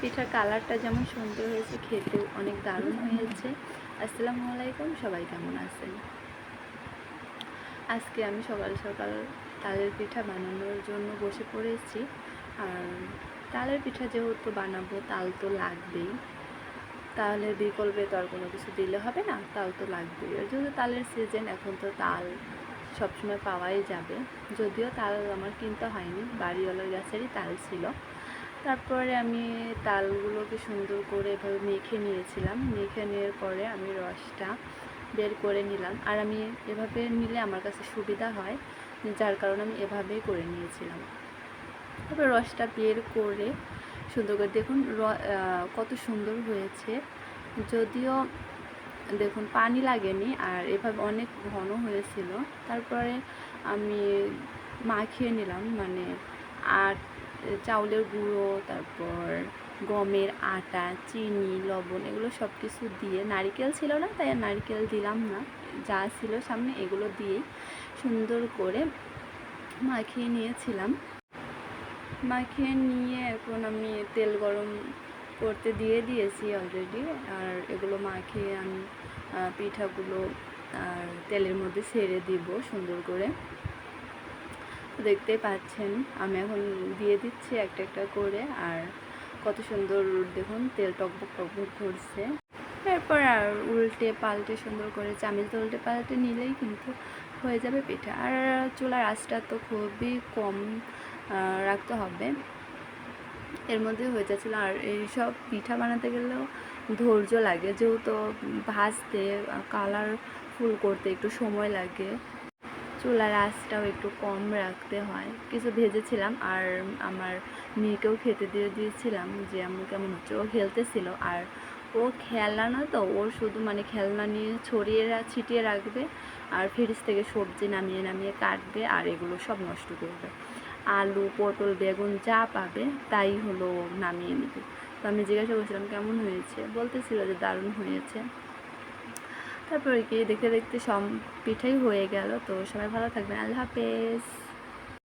পিঠার কালারটা যেমন সুন্দর হয়েছে খেতেও অনেক দারুণ হয়েছে। আসসালামু আলাইকুম সবাই কেমন আছেন? আজকে আমি সকাল সকাল তালের পিঠা বানানোর জন্য বসে পড়েছি। আর তালের পিঠা যেহেতু বানাবো তাল তো লাগবেই। তাহলে বিকল্পে তো আর কোনো কিছু দিলে হবে না তাল তো লাগবেই। আর যেহেতু তালের সিজন এখন তো তাল সবসময় পাওয়াই যাবে। যদিও তাল আমার কিনতে হয়নি বাড়িওয়ালার গাছেরই তাল ছিল। তারপরে আমি তালগুলোকে সুন্দর করে এভাবে মেখে নিয়েছিলাম। মেখে নেওয়ার পরে আমি রসটা বের করে নিলাম। আর আমি এভাবে নিলে আমার কাছে সুবিধা হয়, যার কারণে আমি এভাবেই করে নিয়েছিলাম। তারপর রসটা বের করে সুন্দর করে দেখুন কত সুন্দর হয়েছে। যদিও দেখুন পানি লাগেনি, আর এভাবে অনেক ঘন হয়েছিল। তারপরে আমি মাখিয়ে নিলাম মানে আট চাউলের গুঁড়ো, তারপর গমের আটা, চিনি, লবণ এগুলো সব কিছু দিয়ে, নারিকেল ছিল না তাই নারিকেল দিলাম না। যা ছিল সামনে এগুলো দিয়েই সুন্দর করে মাখিয়ে নিয়েছিলাম। মাখিয়ে নিয়ে এখন আমি তেল গরম করতে দিয়ে দিয়েছি অলরেডি আর এগুলো মাখিয়ে আমি পিঠাগুলো আর তেলের মধ্যে ছেড়ে দিব সুন্দর করে। দেখতেই পাচ্ছেন। আমি এখন দিয়ে দিচ্ছি একটা একটা করে। আর কত সুন্দর দেখুন, তেল টকবক টকবক করছে এরপর আর উল্টে পাল্টে সুন্দর করে চামিচ উল্টে পাল্টে নিলেই কিন্তু হয়ে যাবে পিঠা। আর চুলার আঁচটা তো খুবই কম রাখতে হবে। এর মধ্যে হয়ে যাচ্ছিল। আর এইসব পিঠা বানাতে গেলেও ধৈর্য লাগে। যেহেতু ভাজতে কালার ফুল করতে একটু সময় লাগে। চুলার আঁচটাও একটু কম রাখতে হয়। কিছু ভেজেছিলাম আর আমার মেয়েকেও খেতে দিয়ে দিয়েছিলাম যে আম্মু কেমন হচ্ছে। ও খেলতেছিল আর ও খেলনা না তো, ওর শুধু মানে খেলনা নিয়ে ছড়িয়ে ছিটিয়ে রাখবে আর ফ্রিজ থেকে সবজি নামিয়ে নামিয়ে কাটবে আর এগুলো সব নষ্ট করবে। আলু, পটল, বেগুন যা পাবে তাই হলো নামিয়ে নেবে। তো আমি জিজ্ঞাসা করছিলাম, কেমন হয়েছে? বলতেছিল যে দারুণ হয়েছে। তারপরে কি দেখতে দেখতে সব পিঠাই হয়ে গেল। তো সবাই ভালো থাকবেন। আল্লাহ হাফেজ।